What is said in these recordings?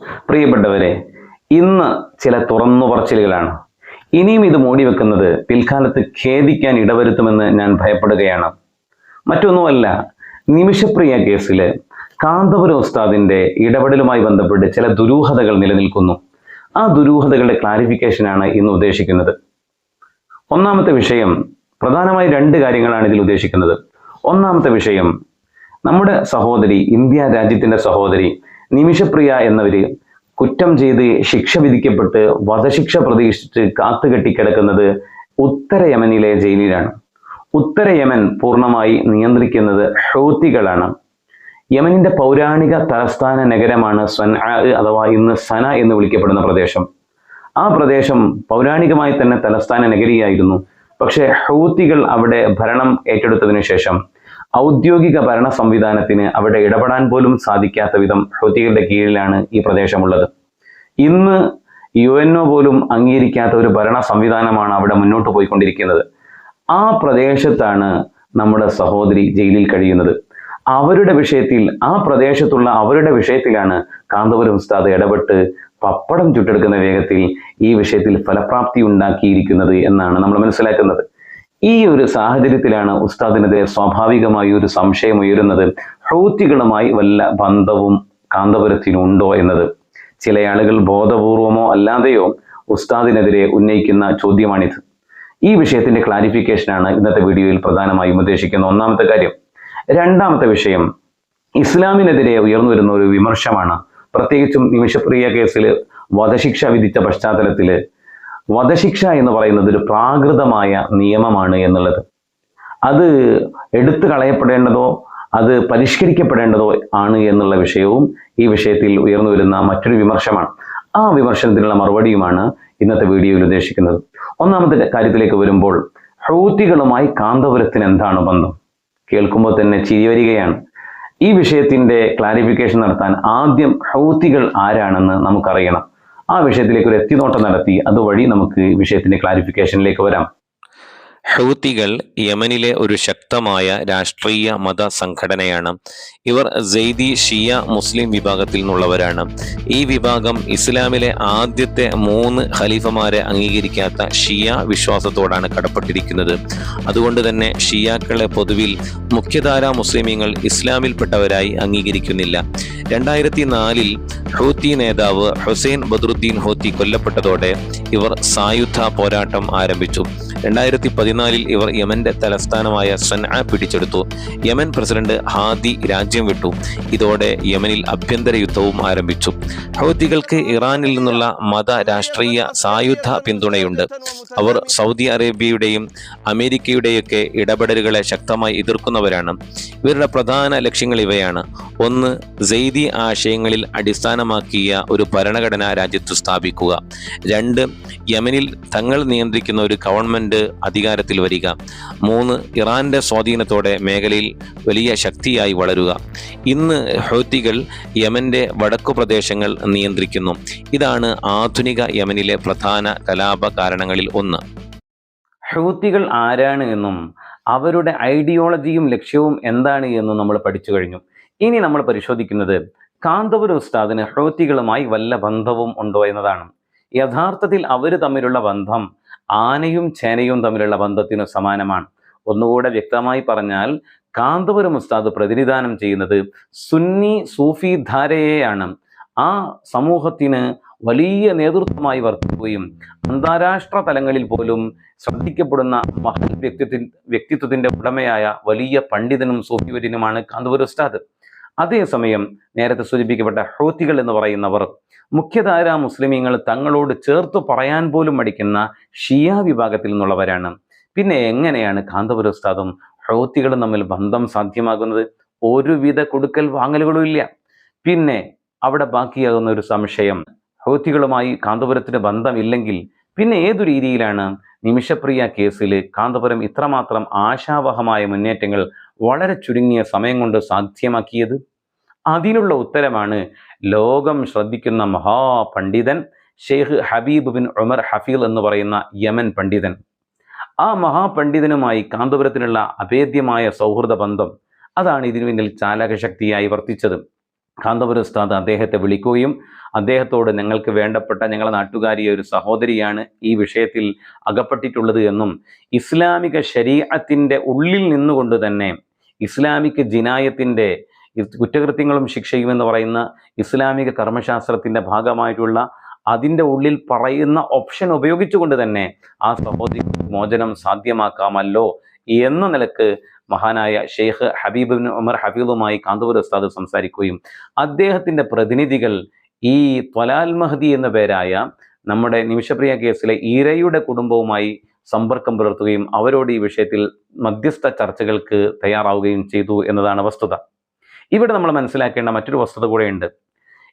പ്രിയപ്പെട്ടവരെ ഇന്ന് ചില തുറന്നു പറച്ചിലുകളാണ്. ഇനിയും ഇത് മൂടി വെക്കുന്നത് പിൽക്കാലത്ത് ഖേദിക്കാൻ ഇടവരുത്തുമെന്ന് ഞാൻ ഭയപ്പെടുകയാണ്. മറ്റൊന്നുമല്ല നിമിഷപ്രിയ കേസിൽ കാന്തപുരം ഉസ്താദിന്റെ ഇടപെടലുമായി ബന്ധപ്പെട്ട് ചില ദുരൂഹതകൾ നിലനിൽക്കുന്നു. ആ ദുരൂഹതകളുടെ ക്ലാരിഫിക്കേഷനാണ് ഇന്ന് ഉദ്ദേശിക്കുന്നത്. ഒന്നാമത്തെ വിഷയം പ്രധാനമായി രണ്ട് കാര്യങ്ങളാണ് ഇതിൽ ഉദ്ദേശിക്കുന്നത്. ഒന്നാമത്തെ വിഷയം നമ്മുടെ സഹോദരി ഇന്ത്യ രാജ്യത്തിന്റെ സഹോദരി നിമിഷപ്രിയ എന്നവര് കുറ്റം ചെയ്ത് ശിക്ഷ വിധിക്കപ്പെട്ട് വധശിക്ഷ പ്രതീക്ഷിച്ച് കാത്തുകെട്ടിക്കിടക്കുന്നത് ഉത്തര യമനിലെ ജയിലിലാണ്. ഉത്തര യമൻ പൂർണമായി നിയന്ത്രിക്കുന്നത് ഹൗത്തികളാണ്. യമനിന്റെ പൗരാണിക തലസ്ഥാന നഗരമാണ് സന അഥവാ ഇന്ന് സന എന്ന് വിളിക്കപ്പെടുന്ന പ്രദേശം. ആ പ്രദേശം പൗരാണികമായി തന്നെ തലസ്ഥാന നഗരിയായിരുന്നു. പക്ഷേ ഹൗത്തികൾ അവിടെ ഭരണം ഏറ്റെടുത്തതിനു ശേഷം ഔദ്യോഗിക ഭരണ സംവിധാനത്തിന് അവിടെ ഇടപെടാൻ പോലും സാധിക്കാത്ത വിധം ഹൗത്തികളുടെ കീഴിലാണ് ഈ പ്രദേശമുള്ളത്. ഇന്ന് യു എൻ ഒ പോലും അംഗീകരിക്കാത്ത ഒരു ഭരണ സംവിധാനമാണ് അവിടെ മുന്നോട്ട് പോയിക്കൊണ്ടിരിക്കുന്നത്. ആ പ്രദേശത്താണ് നമ്മുടെ സഹോദരി ജയിലിൽ കഴിയുന്നത്. അവരുടെ വിഷയത്തിൽ ആ പ്രദേശത്തുള്ള അവരുടെ വിഷയത്തിലാണ് കാന്തപുരം ഉസ്താദ് ഇടപെട്ട് പപ്പടം ചുട്ടെടുക്കുന്ന വേഗത്തിൽ ഈ വിഷയത്തിൽ ഫലപ്രാപ്തി ഉണ്ടാക്കിയിരിക്കുന്നത് എന്നാണ് നമ്മൾ മനസ്സിലാക്കുന്നത്. ഈ ഒരു സാഹചര്യത്തിലാണ് ഉസ്താദിനെതിരെ സ്വാഭാവികമായി ഒരു സംശയം ഉയരുന്നത്. ഹൗത്തികളുമായി വല്ല ബന്ധവും കാന്തപുരത്തിനുണ്ടോ എന്നത്. ചില ആളുകൾ ബോധപൂർവമോ അല്ലാതെയോ ഉസ്താദിനെതിരെ ഉന്നയിക്കുന്ന ചോദ്യമാണിത്. ഈ വിഷയത്തിന്റെ ക്ലാരിഫിക്കേഷനാണ് ഇന്നത്തെ വീഡിയോയിൽ പ്രധാനമായും ഉദ്ദേശിക്കുന്ന ഒന്നാമത്തെ കാര്യം. രണ്ടാമത്തെ വിഷയം ഇസ്ലാമിനെതിരെ ഉയർന്നു വരുന്ന ഒരു വിമർശമാണ്. പ്രത്യേകിച്ചും നിമിഷപ്രിയ കേസിൽ വധശിക്ഷ വിധിച്ച പശ്ചാത്തലത്തിൽ വധശിക്ഷ എന്ന് പറയുന്നത് ഒരു പ്രാകൃതമായ നിയമമാണ് എന്നുള്ളത്. അത് എടുത്തു കളയപ്പെടേണ്ടതോ അത് പരിഷ്കരിക്കപ്പെടേണ്ടതോ ആണ് എന്നുള്ള വിഷയവും ഈ വിഷയത്തിൽ ഉയർന്നു വരുന്ന മറ്റൊരു വിമർശമാണ്. ആ വിമർശനത്തിനുള്ള മറുപടിയുമാണ് ഇന്നത്തെ വീഡിയോയിൽ ഉദ്ദേശിക്കുന്നത്. ഒന്നാമത്തെ കാര്യത്തിലേക്ക് വരുമ്പോൾ ഹൗത്തികളുമായി കാന്തപുരത്തിന് എന്താണ് ബന്ധം? കേൾക്കുമ്പോൾ തന്നെ ചിരി വരികയാണ്. ഈ വിഷയത്തിന്റെ ക്ലാരിഫിക്കേഷൻ നടത്താൻ ആദ്യം ഹൗത്തികൾ ആരാണെന്ന് നമുക്കറിയണം. ആ വിഷയത്തിലേക്ക് ഒരു എത്തിനോട്ടം നടത്തി അതുവഴി നമുക്ക് വിഷയത്തിന്റെ ക്ലാരിഫിക്കേഷനിലേക്ക് വരാം. ഹൗത്തികൾ യമനിലെ ഒരു ശക്തമായ രാഷ്ട്രീയ മത സംഘടനയാണ്. ഇവർ ജെയ്ദി ഷിയ മുസ്ലിം വിഭാഗത്തിൽ നിന്നുള്ളവരാണ്. ഈ വിഭാഗം ഇസ്ലാമിലെ ആദ്യത്തെ മൂന്ന് ഖലീഫമാരെ അംഗീകരിക്കാത്ത ഷിയ വിശ്വാസത്തോടാണ് കടപ്പെട്ടിരിക്കുന്നത്. അതുകൊണ്ട് തന്നെ ഷിയാക്കളെ പൊതുവിൽ മുഖ്യധാര മുസ്ലിമീങ്ങൾ ഇസ്ലാമിൽപ്പെട്ടവരായി അംഗീകരിക്കുന്നില്ല. രണ്ടായിരത്തി നാലിൽ ഹൂത്തി നേതാവ് ഹുസൈൻ ബദറുദ്ദീൻ ഹൂത്തി കൊല്ലപ്പെട്ടതോടെ ഇവർ സായുധ പോരാട്ടം ആരംഭിച്ചു. രണ്ടായിരത്തി പതിനാലിൽ ഇവർ യമന്റെ തലസ്ഥാനമായ സൻആ പിടിച്ചെടുത്തു. യമൻ പ്രസിഡന്റ് ഹാദി രാജ്യം വിട്ടു. ഇതോടെ യമനിൽ ആഭ്യന്തര യുദ്ധവും ആരംഭിച്ചു. ഹൗദികൾക്ക് ഇറാനിൽ നിന്നുള്ള മത രാഷ്ട്രീയ സായുധ പിന്തുണയുണ്ട്. അവർ സൗദി അറേബ്യയുടെയും അമേരിക്കയുടെയൊക്കെ ഇടപെടലുകളെ ശക്തമായി എതിർക്കുന്നവരാണ്. ഇവരുടെ പ്രധാന ലക്ഷ്യങ്ങൾ ഇവയാണ്. ഒന്ന് ജെയ്തി ആശയങ്ങളിൽ അടിസ്ഥാനമാക്കിയ ഒരു ഭരണഘടന രാജ്യത്ത് സ്ഥാപിക്കുക. രണ്ട് യമനിൽ തങ്ങൾ നിയന്ത്രിക്കുന്ന ഒരു ഗവൺമെന്റ് അധികാരത്തിൽ വരിക. മൂന്ന് ഇറാന്റെ സ്വാധീനത്തോടെ മേഖലയിൽ വലിയ ശക്തിയായി വളരുക. ഇന്ന് ഹൗത്തികൾ യമന്റെ വടക്കു പ്രദേശങ്ങൾ നിയന്ത്രിക്കുന്നു. ഇതാണ് ആധുനിക യമനിലെ പ്രധാന കലാപ കാരണങ്ങളിൽ ഒന്ന്. ഹൂത്തികൾ ആരാണ് എന്നും അവരുടെ ഐഡിയോളജിയും ലക്ഷ്യവും എന്താണ് എന്നും നമ്മൾ പഠിച്ചു കഴിഞ്ഞു. ഇനി നമ്മൾ പരിശോധിക്കുന്നത് കാന്തപുര ഉസ്താദിന് ഹൂത്തികളുമായി വല്ല ബന്ധവും ഉണ്ടോ എന്നതാണ്. യഥാർത്ഥത്തിൽ അവർ തമ്മിലുള്ള ബന്ധം ആനയും ചേനയും തമ്മിലുള്ള ബന്ധത്തിനു സമാനമാണ്. ഒന്നുകൂടെ വ്യക്തമായി പറഞ്ഞാൽ കാന്തപുരം ഉസ്താദ് പ്രതിനിധാനം ചെയ്യുന്നത് സുന്നി സൂഫി ധാരയെയാണ്. ആ സമൂഹത്തിന് വലിയ നേതൃത്വമായി വർത്തിക്കുകയും അന്താരാഷ്ട്ര തലങ്ങളിൽ പോലും ശ്രദ്ധിക്കപ്പെടുന്ന മഹൽ വ്യക്തിത്വ വ്യക്തിത്വത്തിന്റെ ഉടമയായ വലിയ പണ്ഡിതനും സൂഫിവര്യനുമാണ് കാന്തപുരം ഉസ്താദ്. അതേസമയം നേരത്തെ സൂചിപ്പിക്കപ്പെട്ട ഹൗത്തികൾ എന്ന് പറയുന്നവർ മുഖ്യധാര മുസ്ലിമീങ്ങൾ തങ്ങളോട് ചേർത്ത് പറയാൻ പോലും മടിക്കുന്ന ഷിയ വിഭാഗത്തിൽ നിന്നുള്ളവരാണ്. പിന്നെ എങ്ങനെയാണ് കാന്തപുര ഉസ്താദും ഹൗത്തികളും തമ്മിൽ ബന്ധം സാധ്യമാകുന്നത്? ഒരുവിധ കൊടുക്കൽ വാങ്ങലുകളും ഇല്ല. പിന്നെ അവിടെ ബാക്കിയാകുന്ന ഒരു സംശയം ഹൗത്തികളുമായി കാന്തപുരത്തിന് ബന്ധമില്ലെങ്കിൽ പിന്നെ ഏതു രീതിയിലാണ് നിമിഷപ്രിയ കേസിൽ കാന്തപുരം ഇത്രമാത്രം ആശാവഹമായ മുന്നേറ്റങ്ങൾ വളരെ ചുരുങ്ങിയ സമയം കൊണ്ട് സാധ്യമാക്കിയത്? അതിനുള്ള ഉത്തരമാണ് ലോകം ശ്രദ്ധിക്കുന്ന മഹാപണ്ഡിതൻ Sheikh Habib bin Umar Hafiz എന്ന് പറയുന്ന യമൻ പണ്ഡിതൻ. ആ മഹാപണ്ഡിതനുമായി കാന്തപുരത്തിനുള്ള അഭേദ്യമായ സൗഹൃദ ബന്ധം അതാണ് ഇതിനു പിന്നിൽ ചാലകശക്തിയായി വർത്തിച്ചത്. കാന്തപുര ഉസ്താദ് അദ്ദേഹത്തെ വിളിക്കുകയും അദ്ദേഹത്തോട് ഞങ്ങൾക്ക് വേണ്ടപ്പെട്ട ഞങ്ങളെ നാട്ടുകാരിയ ഒരു സഹോദരിയാണ് ഈ വിഷയത്തിൽ അകപ്പെട്ടിട്ടുള്ളത് എന്നും ഇസ്ലാമിക ശരീരത്തിന്റെ ഉള്ളിൽ നിന്നുകൊണ്ട് തന്നെ ഇസ്ലാമിക് ജിനായത്തിന്റെ കുറ്റകൃത്യങ്ങളും ശിക്ഷയുമെന്ന് പറയുന്ന ഇസ്ലാമിക കർമ്മശാസ്ത്രത്തിന്റെ ഭാഗമായിട്ടുള്ള അതിന്റെ ഉള്ളിൽ പറയുന്ന ഓപ്ഷൻ ഉപയോഗിച്ചുകൊണ്ട് തന്നെ ആ സഹോദരി മോചനം സാധ്യമാക്കാമല്ലോ എന്ന നിലയ്ക്ക് മഹാനായ ഷെയ്ഖ് ഹബീബ് ഉമർ ഹബീബുമായി കാന്തപുര ഉസ്താദ് സംസാരിക്കുകയും അദ്ദേഹത്തിന്റെ പ്രതിനിധികൾ ഈ ത്വലാൽ മഹദി എന്ന പേരായ നമ്മുടെ നിമിഷപ്രിയ കേസിലെ ഈരയുടെ കുടുംബവുമായി സമ്പർക്കം പുലർത്തുകയും അവരോട് ഈ വിഷയത്തിൽ മധ്യസ്ഥ ചർച്ചകൾക്ക് തയ്യാറാവുകയും ചെയ്തു എന്നതാണ് വസ്തുത. ഇവിടെ നമ്മൾ മനസ്സിലാക്കേണ്ട മറ്റൊരു വസ്തുത കൂടെയുണ്ട്.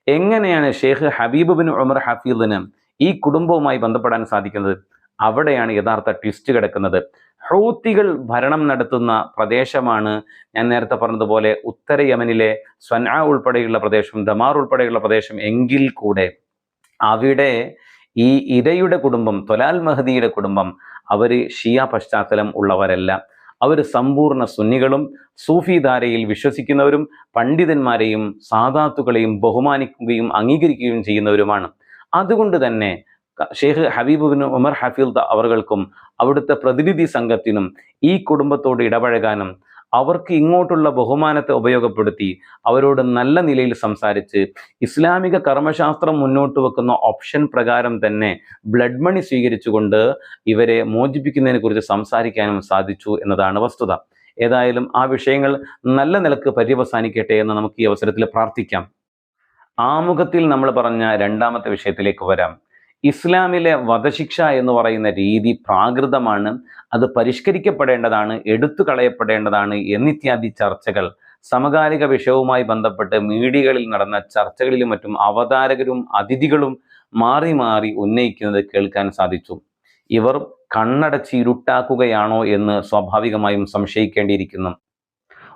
എങ്ങനെയാണ് ഷെയ്ഖ് ഹബീബ് ബിൻ ഉമർ ഹഫീദിന് ഈ കുടുംബവുമായി ബന്ധപ്പെടാൻ സാധിക്കുന്നത്? അവിടെയാണ് യഥാർത്ഥ ട്വിസ്റ്റ് കിടക്കുന്നത്. ഹൗത്തികൾ ഭരണം നടത്തുന്ന പ്രദേശമാണ് ഞാൻ നേരത്തെ പറഞ്ഞതുപോലെ ഉത്തര യമനിലെ സ്വന ഉൾപ്പെടെയുള്ള പ്രദേശം ദമാർ ഉൾപ്പെടെയുള്ള പ്രദേശം എങ്കിൽ കൂടെ അവിടെ ഈ ഇരയുടെ കുടുംബം തൊലാൽ മഹദിയുടെ കുടുംബം അവർ ഷിയ പശ്ചാത്തലം ഉള്ളവരല്ല. അവർ സമ്പൂർണ സുന്നികളും സൂഫി ധാരയിൽ വിശ്വസിക്കുന്നവരും പണ്ഡിതന്മാരെയും സാധാത്തുക്കളെയും ബഹുമാനിക്കുകയും അംഗീകരിക്കുകയും ചെയ്യുന്നവരുമാണ്. അതുകൊണ്ട് തന്നെ Sheikh Habib bin Umar Hafiz അവർകൾക്കും അവിടുത്തെ പ്രതിനിധി സംഘത്തിനും ഈ കുടുംബത്തോട് ഇടപഴകാനും അവർക്ക് ഇങ്ങോട്ടുള്ള ബഹുമാനത്തെ ഉപയോഗപ്പെടുത്തി അവരോട് നല്ല നിലയിൽ സംസാരിച്ച് ഇസ്ലാമിക കർമ്മശാസ്ത്രം മുന്നോട്ട് വെക്കുന്ന ഓപ്ഷൻ പ്രകാരം തന്നെ ബ്ലഡ് മണി സ്വീകരിച്ചുകൊണ്ട് ഇവരെ മോചിപ്പിക്കുന്നതിനെ കുറിച്ച് സംസാരിക്കാനും സാധിച്ചു എന്നതാണ് വസ്തുത. ഏതായാലും ആ വിഷയങ്ങൾ നല്ല നിലയ്ക്ക് പര്യവസാനിക്കട്ടെ എന്ന് നമുക്ക് ഈ അവസരത്തിൽ പ്രാർത്ഥിക്കാം. ആമുഖത്തിൽ നമ്മൾ പറഞ്ഞ രണ്ടാമത്തെ വിഷയത്തിലേക്ക് വരാം. ഇസ്ലാമിലെ വധശിക്ഷ എന്ന് പറയുന്ന രീതി പ്രാകൃതമാണ്. അത് പരിഷ്കരിക്കപ്പെടേണ്ടതാണ് എടുത്തു കളയപ്പെടേണ്ടതാണ് എന്നിത്യാദി ചർച്ചകൾ. സമകാലിക വിഷയവുമായി ബന്ധപ്പെട്ട് മീഡിയകളിൽ നടന്ന ചർച്ചകളിലും മറ്റും അവതാരകരും അതിഥികളും മാറി മാറി ഉന്നയിക്കുന്നത് കേൾക്കാൻ സാധിച്ചു. ഇവർ കണ്ണടച്ച് ഇരുട്ടാക്കുകയാണോ എന്ന് സ്വാഭാവികമായും സംശയിക്കേണ്ടിയിരിക്കുന്നു.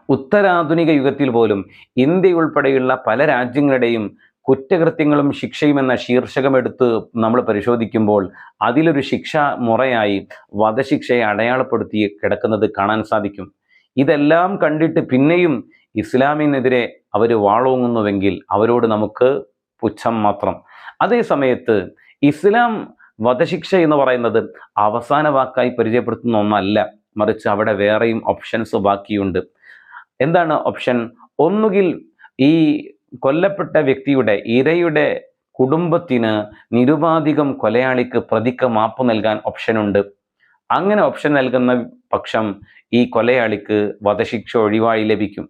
ഉത്തരാധുനിക യുഗത്തിൽ പോലും ഇന്ത്യ ഉൾപ്പെടെയുള്ള പല രാജ്യങ്ങളുടെയും കുറ്റകൃത്യങ്ങളും ശിക്ഷയും എന്ന ശീർഷകമെടുത്ത് നമ്മൾ പരിശോധിക്കുമ്പോൾ അതിലൊരു ശിക്ഷ മുറയായി വധശിക്ഷയെ അടയാളപ്പെടുത്തി കിടക്കുന്നത് കാണാൻ സാധിക്കും. ഇതെല്ലാം കണ്ടിട്ട് പിന്നെയും ഇസ്ലാമിനെതിരെ അവർ വാളോങ്ങുന്നുവെങ്കിൽ അവരോട് നമുക്ക് പുച്ഛം മാത്രം. അതേ സമയത്ത് ഇസ്ലാം വധശിക്ഷ എന്ന് പറയുന്നത് അവസാന വാക്കായി പരിചയപ്പെടുത്തുന്ന ഒന്നല്ല. മറിച്ച് അവിടെ വേറെയും ഓപ്ഷൻസ് ബാക്കിയുണ്ട്. എന്താണ് ഓപ്ഷൻ ഒന്നുകിൽ ഈ കൊല്ലപ്പെട്ട വ്യക്തിയുടെ ഇരയുടെ കുടുംബത്തിന് നിരുപാധികം കൊലയാളിക്ക് പ്രതിക്ക് മാപ്പ് നൽകാൻ ഓപ്ഷൻ ഉണ്ട്. അങ്ങനെ ഓപ്ഷൻ നൽകുന്ന പക്ഷം ഈ കൊലയാളിക്ക് വധശിക്ഷ ഒഴിവായി ലഭിക്കും.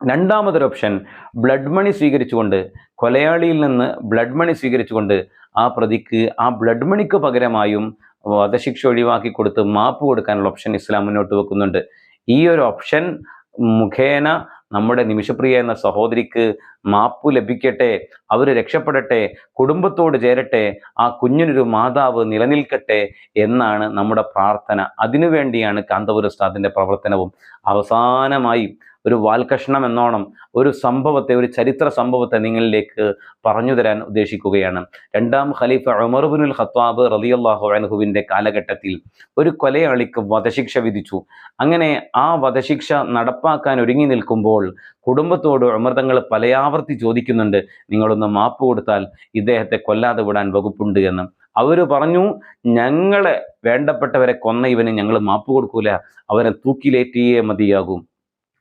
രണ്ടാമതൊരു ഓപ്ഷൻ ബ്ലഡ് മണി സ്വീകരിച്ചുകൊണ്ട് കൊലയാളിയിൽ നിന്ന് ബ്ലഡ് മണി സ്വീകരിച്ചുകൊണ്ട് ആ പ്രതിക്ക് ആ ബ്ലഡ് മണിക്ക് പകരമായും വധശിക്ഷ ഒഴിവാക്കി കൊടുത്ത് മാപ്പ് കൊടുക്കാനുള്ള ഓപ്ഷൻ ഇസ്ലാം മുന്നോട്ട് വെക്കുന്നുണ്ട്. ഈ ഒരു ഓപ്ഷൻ മുഖേന നമ്മുടെ നിമിഷപ്രിയ എന്ന സഹോദരിക്ക് മാപ്പു ലഭിക്കട്ടെ അവർ രക്ഷപ്പെടട്ടെ കുടുംബത്തോട് ചേരട്ടെ ആ കുഞ്ഞിനൊരു മാതാവ് നിലനിൽക്കട്ടെ എന്നാണ് നമ്മുടെ പ്രാർത്ഥന. അതിനുവേണ്ടിയാണ് കാന്തപുരസ്താദിന്റെ പ്രവർത്തനവും. അവസാനമായി ഒരു വാൽകഷ്ണം എന്നോണം ഒരു സംഭവത്തെ ഒരു ചരിത്ര സംഭവത്തെ നിങ്ങളിലേക്ക് പറഞ്ഞു തരാൻ ഉദ്ദേശിക്കുകയാണ്. രണ്ടാം ഖലീഫ ഉമർബുനുൽ ഖത്താബ് റളിയല്ലാഹു അനഹുവിന്റെ കാലഘട്ടത്തിൽ ഒരു കൊലയാളിക്ക് വധശിക്ഷ വിധിച്ചു. അങ്ങനെ ആ വധശിക്ഷ നടപ്പാക്കാൻ ഒരുങ്ങി നിൽക്കുമ്പോൾ കുടുംബത്തോട് ഉമർ തങ്ങൾ പലയാവർത്തി ചോദിക്കുന്നുണ്ട് നിങ്ങളൊന്ന് മാപ്പ് കൊടുത്താൽ ഇദ്ദേഹത്തെ കൊല്ലാതെ വിടാൻ വകുപ്പുണ്ട് എന്ന്. അവർ പറഞ്ഞു ഞങ്ങളെ വേണ്ടപ്പെട്ടവരെ കൊന്ന ഇവന് ഞങ്ങൾ മാപ്പ് കൊടുക്കൂല അവനെ തൂക്കിലേറ്റിയേ മതിയാകും.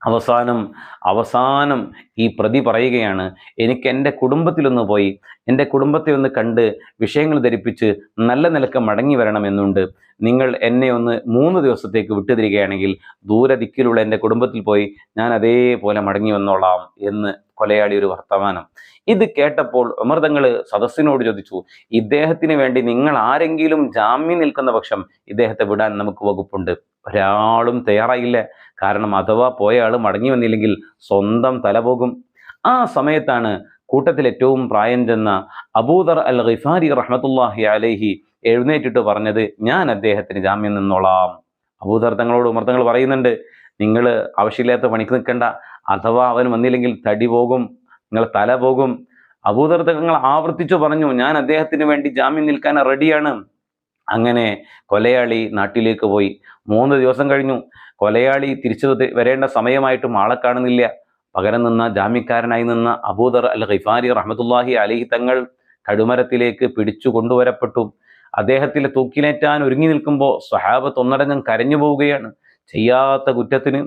അവസാനം അവസാനം ഈ പ്രതി പറയുകയാണ് എനിക്ക് എന്റെ കുടുംബത്തിലൊന്ന് പോയി എന്റെ കുടുംബത്തെ ഒന്ന് കണ്ട് വിഷയങ്ങൾ ധരിപ്പിച്ച് നല്ല നിലയ്ക്ക് മടങ്ങി വരണമെന്നുണ്ട് നിങ്ങൾ എന്നെ ഒന്ന് മൂന്ന് ദിവസത്തേക്ക് വിട്ടുതരികയാണെങ്കിൽ ദൂരദിക്കിലുള്ള എന്റെ കുടുംബത്തിൽ പോയി ഞാൻ അതേപോലെ മടങ്ങി വന്നോളാം എന്ന് കൊലയാളി ഒരു വർത്തമാനം. ഇത് കേട്ടപ്പോൾ അമൃതങ്ങൾ സദസ്സിനോട് ചോദിച്ചു ഇദ്ദേഹത്തിന് വേണ്ടി നിങ്ങൾ ആരെങ്കിലും ജാമ്യം നിൽക്കുന്ന പക്ഷം ഇദ്ദേഹത്തെ വിടാൻ നമുക്ക് വകുപ്പുണ്ട്. ഒരാളും തയ്യാറായില്ല. കാരണം അഥവാ പോയ ആൾ മടങ്ങി വന്നില്ലെങ്കിൽ സ്വന്തം തല പോകും. ആ സമയത്താണ് കൂട്ടത്തിൽ ഏറ്റവും പ്രായം ചെന്ന അബൂദർ അൽ ഖിഫാരി റഹ്മത്തുല്ലാഹി അലൈഹി എഴുന്നേറ്റിട്ട് പറഞ്ഞത് ഞാൻ അദ്ദേഹത്തിന് ജാമ്യം നിന്നോളാം. അബൂദർ തങ്ങളോട് ഉമർത്തങ്ങൾ പറയുന്നുണ്ട് നിങ്ങൾ ആവശ്യമില്ലാത്ത പണിക്ക് നിൽക്കണ്ട. അഥവാ അവൻ വന്നില്ലെങ്കിൽ തടി പോകും നിങ്ങൾ തല പോകും. അബൂദർ തങ്ങൾ ആവർത്തിച്ചു പറഞ്ഞു ഞാൻ അദ്ദേഹത്തിന് വേണ്ടി ജാമ്യം നിൽക്കാൻ റെഡിയാണ്. അങ്ങനെ കൊലയാളി നാട്ടിലേക്ക് പോയി. മൂന്ന് ദിവസം കഴിഞ്ഞു. കൊലയാളി തിരിച്ചു വരേണ്ട സമയമായിട്ടും ആളെ കാണുന്നില്ല. പകരം നിന്ന ജാമ്യക്കാരനായി നിന്ന അബൂദർ അൽ ഖിഫാരി റഹ്മത്തുല്ലാഹി അലഹി തങ്ങൾ കടുമരത്തിലേക്ക് പിടിച്ചു കൊണ്ടുവരപ്പെട്ടു. അദ്ദേഹത്തിലെ തൂക്കിലേറ്റാൻ ഒരുങ്ങി നിൽക്കുമ്പോൾ സ്വഹാബത്ത് ഒന്നടങ്കം കരഞ്ഞു പോവുകയാണ്. ചെയ്യാത്ത കുറ്റത്തിന്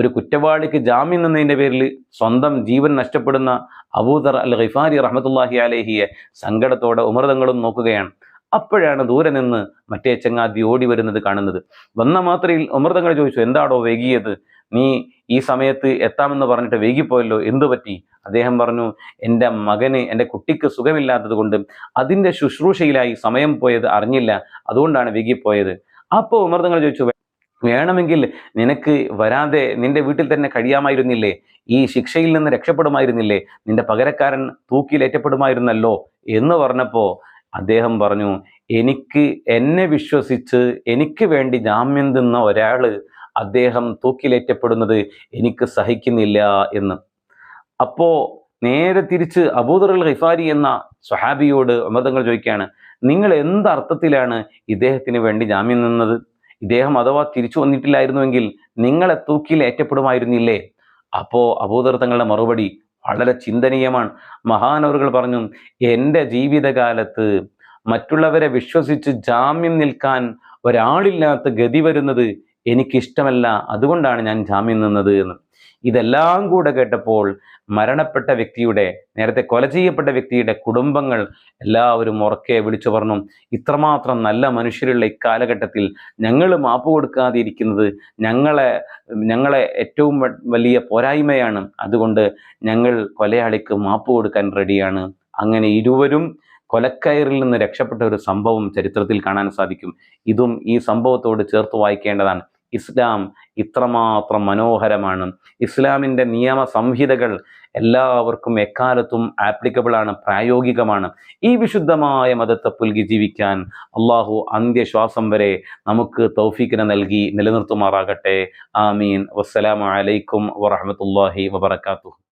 ഒരു കുറ്റവാളിക്ക് ജാമ്യം നിന്നതിന്റെ പേരിൽ സ്വന്തം ജീവൻ നഷ്ടപ്പെടുന്ന അബൂദർ അൽ ഖിഫാരി റഹ്മത്തുല്ലാഹി അലേഹിയെ സങ്കടത്തോടെ ഉമർതങ്ങളും നോക്കുകയാണ്. അപ്പോഴാണ് ദൂരെ നിന്ന് മറ്റേ ചങ്ങാതി ഓടി വരുന്നത് കാണുന്നത്. വന്ന മാത്രയിൽ ഉമർതങ്ങൾ ചോദിച്ചു എന്താടോ വൈകിയത്? നീ ഈ സമയത്ത് എത്താമെന്ന് പറഞ്ഞിട്ട് വൈകിപ്പോയല്ലോ? എന്തു പറ്റി? അദ്ദേഹം പറഞ്ഞു എന്റെ മകന് എന്റെ കുട്ടിക്ക് സുഖമില്ലാത്തത് കൊണ്ട് അതിന്റെ ശുശ്രൂഷയിലായി സമയം പോയത് അറിഞ്ഞില്ല. അതുകൊണ്ടാണ് വൈകിപ്പോയത്. അപ്പോൾ ഉമർതങ്ങൾ ചോദിച്ചു വേണമെങ്കിൽ നിനക്ക് വരാതെ നിന്റെ വീട്ടിൽ തന്നെ കഴിയാമായിരുന്നില്ലേ? ഈ ശിക്ഷയിൽ നിന്ന് രക്ഷപ്പെടുമായിരുന്നില്ലേ? നിന്റെ പകരക്കാരൻ തൂക്കിലേറ്റപ്പെടുമായിരുന്നല്ലോ? എന്ന് പറഞ്ഞപ്പോൾ അദ്ദേഹം പറഞ്ഞു എനിക്ക് എന്നെ വിശ്വസിച്ച് എനിക്ക് വേണ്ടി ജാമ്യം തിന്ന ഒരാൾ അദ്ദേഹം തൂക്കിലേറ്റപ്പെടുന്നത് എനിക്ക് സഹിക്കുന്നില്ല എന്ന്. അപ്പോ നേരെ തിരിച്ച് അബൂദർ അൽ ഹിഫാരി എന്ന സ്വഹാബിയോട് അമൃതങ്ങൾ ചോദിക്കുകയാണ് നിങ്ങൾ എന്ത് അർത്ഥത്തിലാണ് ഇദ്ദേഹത്തിന് വേണ്ടി ജാമ്യം നിന്നത്? ഇദ്ദേഹം അഥവാ തിരിച്ചു വന്നിട്ടില്ലായിരുന്നുവെങ്കിൽ നിങ്ങളെ തൂക്കിൽ ഏറ്റപ്പെടുമായിരുന്നില്ലേ അപ്പോ അബൂദർ തങ്ങളുടെ മറുപടി വളരെ ചിന്തനീയമാണ്. മഹാനവറുകൾ പറഞ്ഞു എന്റെ ജീവിതകാലത്ത് മറ്റുള്ളവരെ വിശ്വസിച്ച് ജാമ്യം നിൽക്കാൻ ഒരാളില്ലാത്ത ഗതി വരുന്നത് എനിക്കിഷ്ടമല്ല. അതുകൊണ്ടാണ് ഞാൻ ജാമ്യം നിന്നത് എന്ന്. ഇതെല്ലാം കൂടെ കേട്ടപ്പോൾ മരണപ്പെട്ട വ്യക്തിയുടെ നേരത്തെ കൊല ചെയ്യപ്പെട്ട വ്യക്തിയുടെ കുടുംബങ്ങൾ എല്ലാവരും ഉറക്കെ വിളിച്ചു പറഞ്ഞു ഇത്രമാത്രം നല്ല മനുഷ്യരുള്ള ഇക്കാലഘട്ടത്തിൽ ഞങ്ങൾ മാപ്പ് കൊടുക്കാതെ ഇരിക്കുന്നത് ഞങ്ങളെ ഞങ്ങളെ ഏറ്റവും വലിയ പോരായ്മയാണ്. അതുകൊണ്ട് ഞങ്ങൾ കൊലയാളിക്ക് മാപ്പ് കൊടുക്കാൻ റെഡിയാണ്. അങ്ങനെ ഇരുവരും കൊലക്കയറിൽ നിന്ന് രക്ഷപ്പെട്ട ഒരു സംഭവം ചരിത്രത്തിൽ കാണാൻ സാധിക്കും. ഇതും ഈ സംഭവത്തോട് ചേർത്ത് വായിക്കേണ്ടതാണ്. ഇസ്ലാം ഇത്രമാത്രം മനോഹരമാണ്. ഇസ്ലാമിന്റെ നിയമ സംഹിതകൾ എല്ലാവർക്കും എക്കാലത്തും ആപ്ലിക്കബിളാണ് പ്രായോഗികമാണ്. ഈ വിശുദ്ധമായ മതത്തെ പുൽകി ജീവിക്കാൻ അള്ളാഹു അന്ത്യശ്വാസം വരെ നമുക്ക് തൗഫീക്കിനെ നൽകി നിലനിർത്തുമാറാകട്ടെ. ആമീൻ. വസ്സലാമലൈക്കും വറഹമത്തല്ലാഹി വബർക്കാത്തു